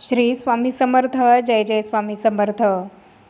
श्री स्वामी समर्थ जय जय स्वामी समर्थ.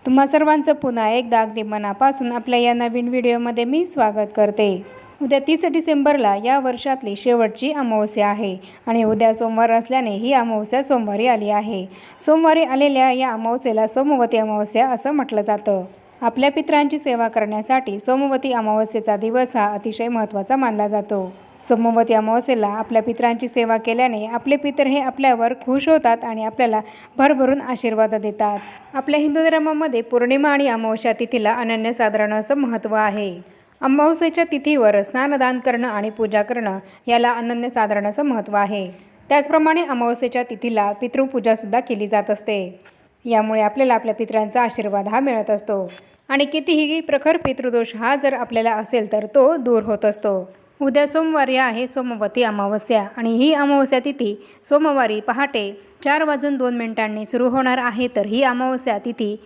तुम्हा सर्वांचं पुन्हा एकदा अगदी मनापासून आपल्या या नवीन व्हिडिओमध्ये मी स्वागत करते. उद्या तीस डिसेंबरला या वर्षातली शेवटची अमावस्या आहे आणि उद्या सोमवार असल्याने ही अमावस्या सोमवारी आली आहे. सोमवारी आलेल्या या अमावस्येला सोमवती अमावस्या असं म्हटलं जातं. आपल्या पित्रांची सेवा करण्यासाठी सोमवती अमावस्येचा दिवस हा अतिशय महत्त्वाचा मानला जातो. सोमवती अमावस्येला आपल्या पितरांची सेवा केल्याने आपले पितर हे आपल्यावर खुश होतात आणि आपल्याला भरभरून आशीर्वाद देतात. आपल्या हिंदू धर्मामध्ये पौर्णिमा आणि अमावस्या तिथीला अनन्यसाधारण असं महत्त्व आहे. अमावस्येच्या तिथीवर स्नानदान करणं आणि पूजा करणं याला अनन्यसाधारण असं महत्त्व आहे. त्याचप्रमाणे अमावस्येच्या तिथीला पितृपूजासुद्धा केली जात असते. यामुळे आपल्याला आपल्या पितरांचा आशीर्वाद हा मिळत असतो. आणि कितीही प्रखर पितृदोष हा जर आपल्याला असेल तर तो दूर होत असतो. उद्या सोमवारी आहे सोमवती अमावस्या आणि ही अमावस्या तिथी सोमवारी पहाटे चार वाजून दोन मिनिटांनी सुरू होणार आहे. तर ही अमावस्या तिथी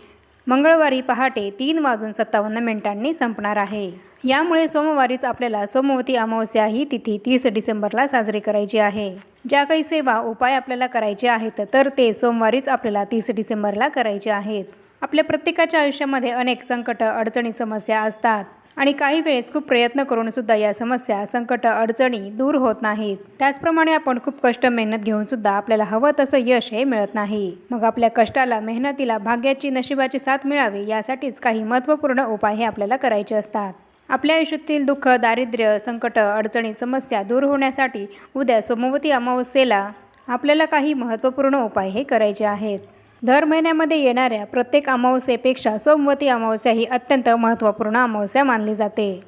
मंगळवारी पहाटे तीन वाजून सत्तावन्न मिनिटांनी संपणार आहे. यामुळे सोमवारीच आपल्याला सोमवती अमावस्या ही तिथी तीस डिसेंबरला साजरी करायची आहे. ज्या काही सेवा उपाय आपल्याला करायचे आहेत तर ते सोमवारीच आपल्याला तीस डिसेंबरला करायचे आहेत. आपल्या प्रत्येकाच्या आयुष्यामध्ये अनेक संकट अडचणी समस्या असतात. आणि काही वेळेस खूप प्रयत्न करूनसुद्धा या समस्या संकट अडचणी दूर होत नाहीत. त्याचप्रमाणे आपण खूप कष्ट मेहनत घेऊन सुद्धा आपल्याला हवं तसं यश हे मिळत नाही. मग आपल्या कष्टाला मेहनतीला भाग्याची नशिबाची साथ मिळावी यासाठीच काही महत्त्वपूर्ण उपाय हे आपल्याला करायचे असतात. आपल्या आयुष्यातील दुःख दारिद्र्य संकट अडचणी समस्या दूर होण्यासाठी उद्या सोमवती अमावस्येला आपल्याला काही महत्त्वपूर्ण उपाय हे करायचे आहेत. दर महिन्यामध्ये येणाऱ्या प्रत्येक अमावस्येपेक्षा सोमवती अमावस्या ही अत्यंत महत्त्वपूर्ण अमावस्या मानली जाते.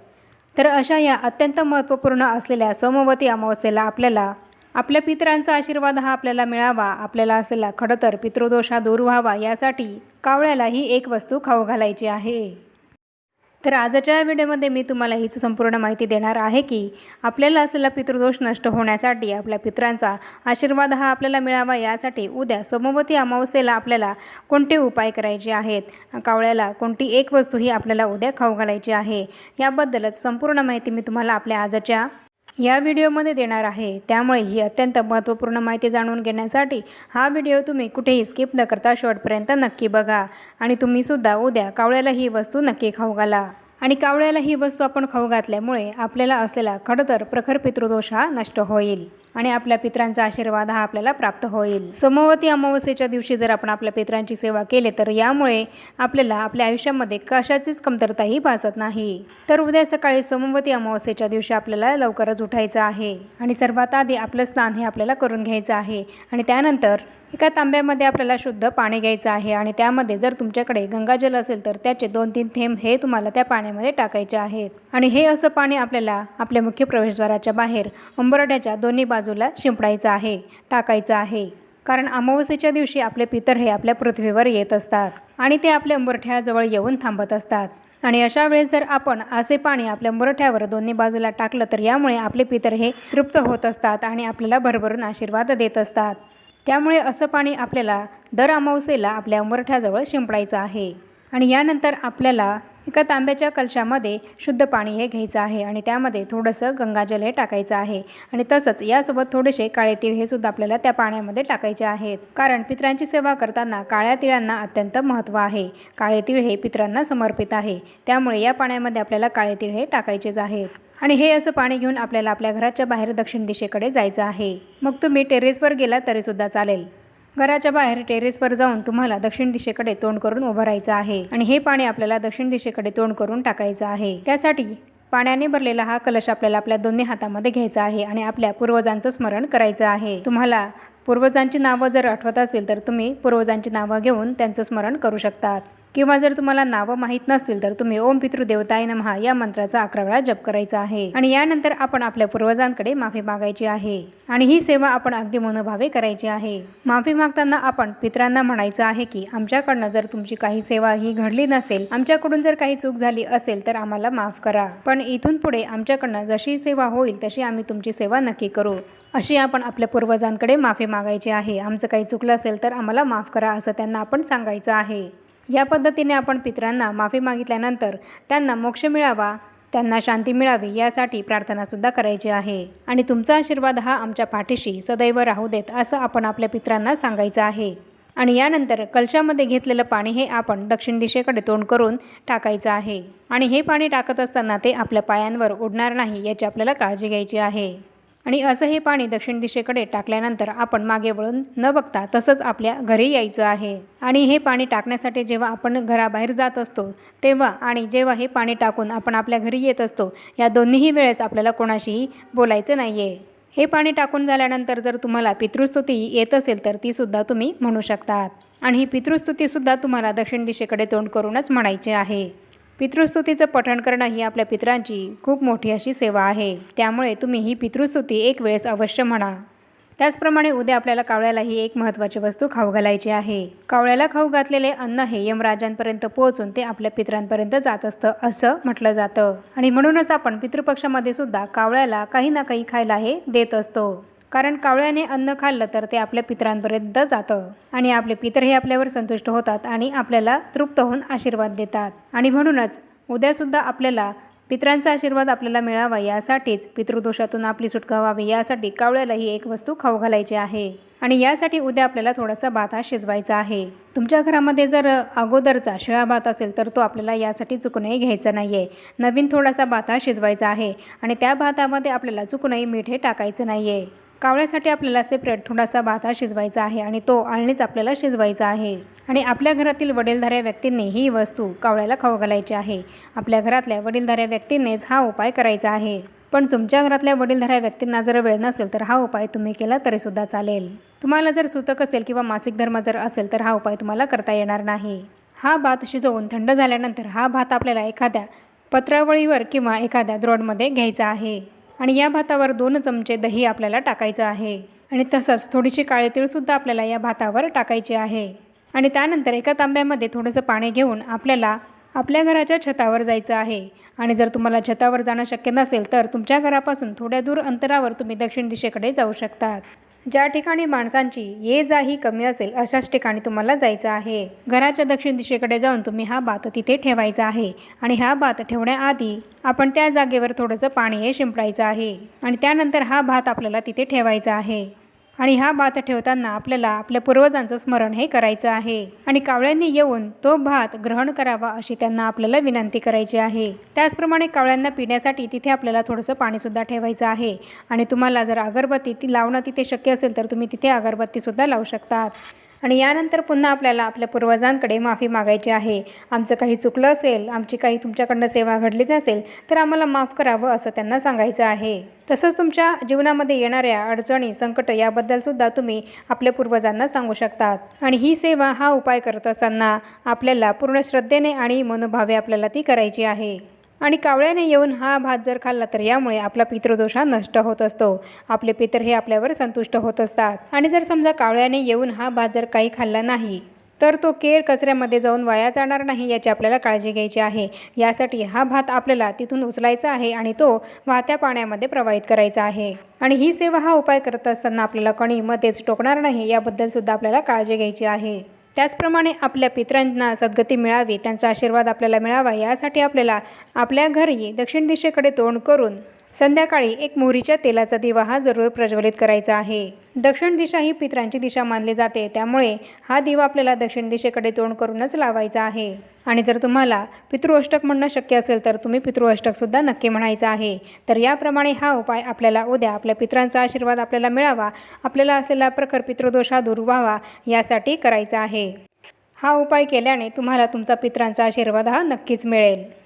तर अशा या अत्यंत महत्त्वपूर्ण असलेल्या सोमवती अमावस्येला आपल्याला आपल्या पितरांचा आशीर्वाद हा आपल्याला मिळावा आपल्याला असलेला खडतर पितृदोष हा दूर व्हावा यासाठी कावळ्याला ही एक वस्तू खाऊ घालायची आहे. तर आजच्या व्हिडिओमध्ये मी तुम्हाला हीच संपूर्ण माहिती देणार आहे की आपल्याला असलेला पितृदोष नष्ट होण्यासाठी आपल्या पित्रांचा आशीर्वाद हा आपल्याला मिळावा यासाठी उद्या सोमवती अमावस्येला आपल्याला कोणते उपाय करायचे आहेत? कावळ्याला कोणती एक वस्तू ही आपल्याला उद्या खाऊ घालायची आहे? याबद्दलच संपूर्ण माहिती मी तुम्हाला आपल्या आजच्या या व्हिडिओमध्ये देणार आहे. त्यामुळे ही अत्यंत महत्त्वपूर्ण माहिती जाणून घेण्यासाठी हा व्हिडिओ तुम्ही कुठेही स्किप न करता शेवटपर्यंत नक्की बघा. आणि तुम्हीसुद्धा उद्या कावळ्याला ही वस्तू नक्की खाऊ घाला. आणि कावळ्याला ही वस्तू आपण खाऊ घातल्यामुळे आपल्याला असलेला खडतर प्रखर पितृदोष हा नष्ट होईल आणि आपल्या पित्रांचा आशीर्वाद हा आपल्याला प्राप्त होईल. सोमवती अमावस्येच्या दिवशी जर आपण आपल्या पित्रांची सेवा केली तर यामुळे आपल्याला आपल्या आयुष्यामध्ये कशाचीच कमतरताही भासत नाही. तर उद्या सकाळी सोमवती अमावस्येच्या दिवशी आपल्याला लवकरच उठायचं आहे आणि सर्वात आधी आपलं स्नान हे आपल्याला करून घ्यायचं आहे आणि त्यानंतर एका तांब्यामध्ये आपल्याला शुद्ध पाणी घ्यायचं आहे आणि त्यामध्ये जर तुमच्याकडे गंगाजल असेल तर त्याचे दोन तीन थेंब हे तुम्हाला त्या पाण्यामध्ये टाकायचे आहेत. आणि हे असं पाणी आपल्याला आपल्या मुख्य प्रवेशद्वाराच्या बाहेर उंबरड्याच्या दोन्ही बाजूला शिंपडायचं आहे टाकायचं आहे. कारण अमावस्येच्या दिवशी आपले पितर हे आपल्या पृथ्वीवर येत असतात आणि ते आपल्या उंबरठ्याजवळ येऊन थांबत असतात. आणि अशा वेळेस जर आपण असे पाणी आपल्या मुरठ्यावर दोन्ही बाजूला टाकलं तर यामुळे आपले पितर हे तृप्त होत असतात आणि आपल्याला भरभरून आशीर्वाद देत असतात. त्यामुळे असं पाणी आपल्याला दर अमावस्येला आपल्या उंबरठ्याजवळ शिंपडायचं आहे. आणि यानंतर आपल्याला एका तांब्याच्या कलशामध्ये शुद्ध पाणी हे घ्यायचं आहे आणि त्यामध्ये थोडंसं गंगाजल हे टाकायचं आहे. आणि तसंच यासोबत थोडेसे काळे तीळ हे सुद्धा आपल्याला त्या पाण्यामध्ये टाकायचे आहेत. कारण पित्रांची सेवा करताना काळ्या तिळांना अत्यंत महत्त्व आहे. काळे तीळ हे पित्रांना समर्पित आहे. त्यामुळे या पाण्यामध्ये आपल्याला काळे तीळ हे टाकायचेच आहेत. आणि हे असं पाणी घेऊन आपल्याला आपल्या घराच्या बाहेर दक्षिण दिशेकडे जायचं आहे. मग तुम्ही टेरेसवर गेला तरीसुद्धा चालेल. घराच्या बाहेर टेरेसवर जाऊन तुम्हाला दक्षिण दिशेकडे तोंड करून उभं राहायचं आहे. आणि हे पाणी आपल्याला दक्षिण दिशेकडे तोंड करून टाकायचं आहे. त्यासाठी पाण्याने भरलेला हा कलश आपल्याला आपल्या दोन्ही हातामध्ये घ्यायचा आहे आणि आपल्या पूर्वजांचं स्मरण करायचं आहे. तुम्हाला पूर्वजांची नावं जर आठवत असेल तर तुम्ही पूर्वजांची नावं घेऊन त्यांचं स्मरण करू शकतात. किंवा जर तुम्हाला नावं माहीत नसतील तर तुम्ही ओम पितृदेवताय नमहा या मंत्राचा अकरा वेळा जप करायचा आहे. आणि यानंतर आपण आपल्या पूर्वजांकडे माफी मागायची आहे. आणि ही सेवा आपण अगदी मनोभावे करायची आहे. माफी मागताना आपण पित्रांना म्हणायचं आहे की आमच्याकडनं जर तुमची काही सेवा ही घडली नसेल आमच्याकडून जर काही चूक झाली असेल तर आम्हाला माफ करा. पण इथून पुढे आमच्याकडनं जशी सेवा होईल तशी आम्ही तुमची सेवा नक्की करू. अशी आपण आपल्या पूर्वजांकडे माफी मागायची आहे. आमचं काही चुकलं असेल तर आम्हाला माफ करा असं त्यांना आपण सांगायचं आहे. या पद्धतीने आपण पितरांना माफी मागितल्यानंतर त्यांना मोक्ष मिळावा त्यांना शांती मिळावी यासाठी प्रार्थनासुद्धा करायची आहे. आणि तुमचा आशीर्वाद हा आमच्या पाठीशी सदैव राहू देत असं आपण आपल्या पित्रांना सांगायचं आहे. आणि यानंतर कलशामध्ये घेतलेलं पाणी हे आपण दक्षिण दिशेकडे तोंड करून टाकायचं आहे. आणि हे पाणी टाकत असताना ते आपल्या पायांवर उडणार नाही याची आपल्याला काळजी घ्यायची आहे. आणि असं हे पाणी दक्षिण दिशेकडे टाकल्यानंतर आपण मागे वळून न बघता तसंच आपल्या घरी यायचं आहे. आणि हे पाणी टाकण्यासाठी जेव्हा आपण घराबाहेर जात असतो तेव्हा आणि जेव्हा हे पाणी टाकून आपण आपल्या घरी येत असतो या दोन्हीही वेळेस आपल्याला कोणाशीही बोलायचं नाही आहे हे पाणी टाकून झाल्यानंतर जर तुम्हाला पितृस्तुती येत असेल तर तीसुद्धा तुम्ही म्हणू शकतात. आणि ही पितृस्तुतीसुद्धा तुम्हाला दक्षिण दिशेकडे तोंड करूनच म्हणायची आहे. पितृस्तुतीचं पठण करणं ही आपल्या पित्रांची खूप मोठी अशी सेवा आहे. त्यामुळे तुम्ही ही पितृस्तुती एक वेळेस अवश्य म्हणा. त्याचप्रमाणे उद्या आपल्याला कावळ्याला ही एक महत्त्वाची वस्तू खाऊ घालायची आहे. कावळ्याला खाऊ घातलेले अन्न हे यमराजांपर्यंत पोहोचून ते आपल्या पित्रांपर्यंत जात असतं असं म्हटलं जातं. आणि म्हणूनच आपण पितृपक्षामध्ये सुद्धा कावळ्याला काही ना काही खायला हे देत असतो. कारण कावळ्याने अन्न खाल्लं तर ते आपल्या पित्रांपर्यंत जातं. आणि आपले पितर हे आपल्यावर संतुष्ट होतात आणि आपल्याला तृप्त होऊन आशीर्वाद देतात. आणि म्हणूनच उद्यासुद्धा आपल्याला पित्रांचा आशीर्वाद आपल्याला मिळावा यासाठीच पितृदोषातून आपली सुटका व्हावी यासाठी कावळ्याला ही एक वस्तू खाऊ घालायची आहे. आणि यासाठी उद्या आपल्याला थोडासा भात हा शिजवायचा आहे. तुमच्या घरामध्ये जर अगोदरचा शिळा भात असेल तर तो आपल्याला यासाठी चुकूनही घ्यायचा नाही आहे नवीन थोडासा भात हा शिजवायचा आहे आणि त्या भातामध्ये आपल्याला चुकूनही मीठ हे टाकायचं नाही आहे कावळ्यासाठी आपल्याला सेपरेट थोडासा भात हा शिजवायचा आहे आणि तो आळणीच आपल्याला शिजवायचा आहे. आणि आपल्या घरातील वडीलधाऱ्या व्यक्तींनी ही वस्तू कावळ्याला खाऊ घालायची आहे. आपल्या घरातल्या वडीलधाऱ्या व्यक्तींनीच हा उपाय करायचा आहे. पण तुमच्या घरातल्या वडीलधाऱ्या व्यक्तींना जर वेळ नसेल तर हा उपाय तुम्ही केला तरीसुद्धा चालेल. तुम्हाला जर सुतक असेल किंवा मासिक धर्म जर असेल तर हा उपाय तुम्हाला करता येणार नाही. हा भात शिजवून थंड झाल्यानंतर हा भात आपल्याला एखाद्या पत्रावळीवर किंवा एखाद्या द्रोडमध्ये घ्यायचा आहे. आणि या भातावर दोन चमचे दही आपल्याला टाकायचं आहे. आणि तसंच थोडीशी काळे तीळसुद्धा आपल्याला या भातावर टाकायची आहे. आणि त्यानंतर एका तांब्यामध्ये थोडंसं पाणी घेऊन आपल्याला आपल्या घराच्या छतावर जायचं आहे. आणि जर तुम्हाला छतावर जाणं शक्य नसेल तर तुमच्या घरापासून थोड्या दूर अंतरावर तुम्ही दक्षिण दिशेकडे जाऊ शकतात. ज्या ठिकाणी माणसांची ये जा ही कमी असेल अशाच ठिकाणी तुम्हाला जायचं आहे. घराच्या दक्षिण दिशेकडे जाऊन तुम्ही हा भात तिथे ठेवायचा आहे. आणि हा भात ठेवण्याआधी आपण त्या जागेवर थोडंसं पाणी हे शिंपडायचं आहे. आणि त्यानंतर हा भात आपल्याला तिथे ठेवायचा आहे. आणि हा भात ठेवताना आपल्याला आपल्या पूर्वजांचं स्मरण हे करायचं आहे. आणि कावळ्यांनी येऊन तो भात ग्रहण करावा अशी त्यांना आपल्याला विनंती करायची आहे. त्याचप्रमाणे कावळ्यांना पिण्यासाठी तिथे आपल्याला थोडंसं पाणीसुद्धा ठेवायचं आहे. आणि तुम्हाला जर अगरबत्ती ती लावणं तिथे शक्य असेल तर तुम्ही तिथे अगरबत्तीसुद्धा लावू शकतात. आणि यानंतर पुन्हा आपल्याला आपल्या पूर्वजांकडे माफी मागायची आहे. आमचं काही चुकलं असेल आमची काही तुमच्याकडनं सेवा घडली नसेल तर आम्हाला माफ करावं असं त्यांना सांगायचं आहे. तसंच तुमच्या जीवनामध्ये येणाऱ्या अडचणी संकट याबद्दलसुद्धा तुम्ही आपल्या पूर्वजांना सांगू शकतात. आणि ही सेवा हा उपाय करत असताना आपल्याला पूर्ण श्रद्धेने आणि मनोभावे आपल्याला ती करायची आहे. आणि कावळ्याने येऊन हा भात जर खाल्ला तर यामुळे आपला पितृदोष हा नष्ट होत असतो. आपले पितर हे आपल्यावर संतुष्ट होत असतात. आणि जर समजा कावळ्याने येऊन हा भात जर काही खाल्ला नाही तर तो केर कचऱ्यामध्ये जाऊन वाया जाणार नाही याची आपल्याला काळजी घ्यायची आहे. यासाठी हा भात आपल्याला तिथून उचलायचा आहे आणि तो वाहत्या पाण्यामध्ये प्रवाहित करायचा आहे. आणि ही सेवा हा उपाय करत असताना आपल्याला कणी मध्येच टोकणार नाही याबद्दल सुद्धा आपल्याला काळजी घ्यायची आहे. त्याचप्रमाणे आपल्या पित्रांना सद्गती मिळावी त्यांचा आशीर्वाद आपल्याला मिळावा यासाठी आपल्याला आपल्या घरी दक्षिण दिशेकडे तोंड करून संध्याकाळी एक मोहरीच्या तेलाचा दिवा हा जरूर प्रज्वलित करायचा आहे. दक्षिण दिशा ही पितरांची दिशा मानली जाते त्यामुळे हा दिवा आपल्याला दक्षिण दिशेकडे तोंड करूनच लावायचा आहे. आणि जर तुम्हाला पितृअष्टक म्हणणं शक्य असेल तर तुम्ही पितृअष्टकसुद्धा नक्की म्हणायचं आहे. तर याप्रमाणे हा उपाय आपल्याला उद्या आपल्या पित्रांचा आशीर्वाद आपल्याला मिळावा आपल्याला असलेला प्रखर पितृदोष हा दूर व्हावा यासाठी करायचा आहे. हा उपाय केल्याने तुम्हाला तुमचा पित्रांचा आशीर्वाद हा नक्कीच मिळेल.